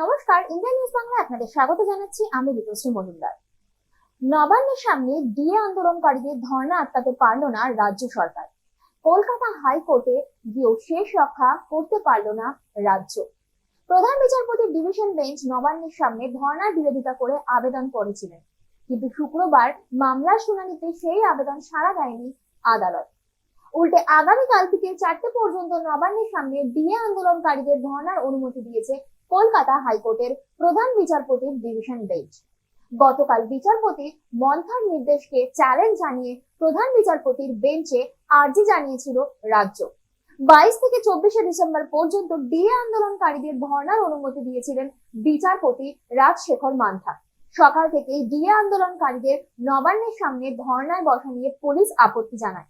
নমস্কার India news Bangla আপনাদের স্বাগত জানাচ্ছি আমি ঋতুশ্রী মজুমদার। নবান্নের সামনে ডিএ আন্দোলনকারীদের ধর্ণা আটকাতে পারল না রাজ্য সরকার। কলকাতা হাইকোর্টে গিয়েও শেষ রক্ষা করতে পারল না রাজ্য। প্রধান বিচারপতির ডিভিশন বেঞ্চ নবান্নের সামনে ধর্ণার বিরোধিতা করে আবেদন করেছিলেন। কিন্তু শুক্রবার মামলার শুনানিতে সেই আবেদন সাড়া দেয়নি আদালত। উল্টে আগামীকাল থেকে চারটে পর্যন্ত নবান্নের সামনে ডিএ আন্দোলনকারীদের ধর্ণার অনুমতি দিয়েছে কলকাতা হাইকোর্টের প্রধান বিচারপতির ডিভিশন বেঞ্চ গতকাল বিচারপতি মন্থার নির্দেশকে চ্যালেঞ্জ জানিয়ে প্রধান বিচারপতির বেঞ্চে আর্জি জানিয়েছিল রাজ্য। বাইশ থেকে চব্বিশে ডিসেম্বর পর্যন্ত ডিএ আন্দোলনকারীদের ধর্ণার অনুমতি দিয়েছিলেন বিচারপতি রাজশেখর মান্থা। সকাল থেকেই ডিএ আন্দোলনকারীদের নবান্নের সামনে ধর্নায় বসা নিয়ে পুলিশ আপত্তি জানায়।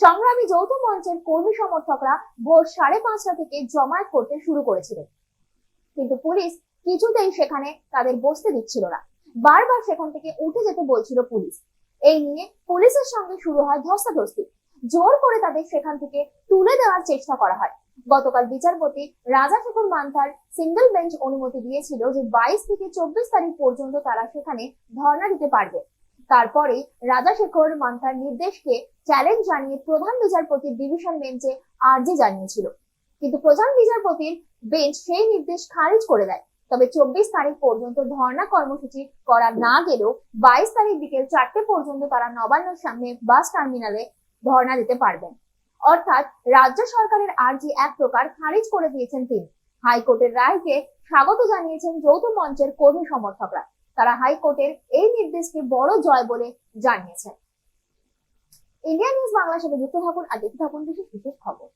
সংগ্রামী যৌথ মঞ্চের কর্মী সমর্থকরা ভোর সাড়ে পাঁচটা থেকে জমায়েত করতে শুরু করেছিলেন। কিন্তু পুলিশ কিছুতেই সেখানে তাদের বসতে দিচ্ছিল না। বারবার সেখান থেকে উঠে যেতে বলছিল পুলিশ। এই নিয়ে পুলিশের সঙ্গে শুরু হয় ধস্তাধস্তি। জোর করে তাদের সেখান থেকে তুলে দেওয়ার চেষ্টা করা হয়। গতকাল বিচারপতি রাজাশেখর মান্থার সিঙ্গেল বেঞ্চ অনুমতি দিয়েছিল যে বাইশ থেকে চব্বিশ তারিখ পর্যন্ত তারা সেখানে ধর্ণা দিতে পারবে। তারপরে রাজা শেখর মান্থার নির্দেশকে চ্যালেঞ্জ জানিয়ে প্রধান বিচারপতির ডিভিশন বেঞ্চে আর্জি জানিয়েছিল। কিন্তু প্রধান বিচারপতির বেঞ্চ সেই নির্দেশ খারিজ করে দেয়। তবে চব্বিশ তারিখ পর্যন্ত ধর্ণা কর্মসূচি করা না গেলেও বাইশ তারিখ বিকেল চারটে পর্যন্ত তারা নবান্নর সামনে বাস টার্মিনালে ধর্ণা দিতে পারবেন। অর্থাৎ রাজ্য সরকারের আর্জি এক প্রকার খারিজ করে দিয়েছেন তিনি। হাইকোর্টের রায়কে স্বাগত জানিয়েছেন যৌথ মঞ্চের কর্মী সমর্থকরা। তারা হাইকোর্টের এই নির্দেশকে বড় জয় বলে জানিয়েছেন। ইন্ডিয়া নিউজ বাংলার সাথে যুক্ত থাকুন আর দেখতে থাকুন বিশেষ বিশেষ খবর।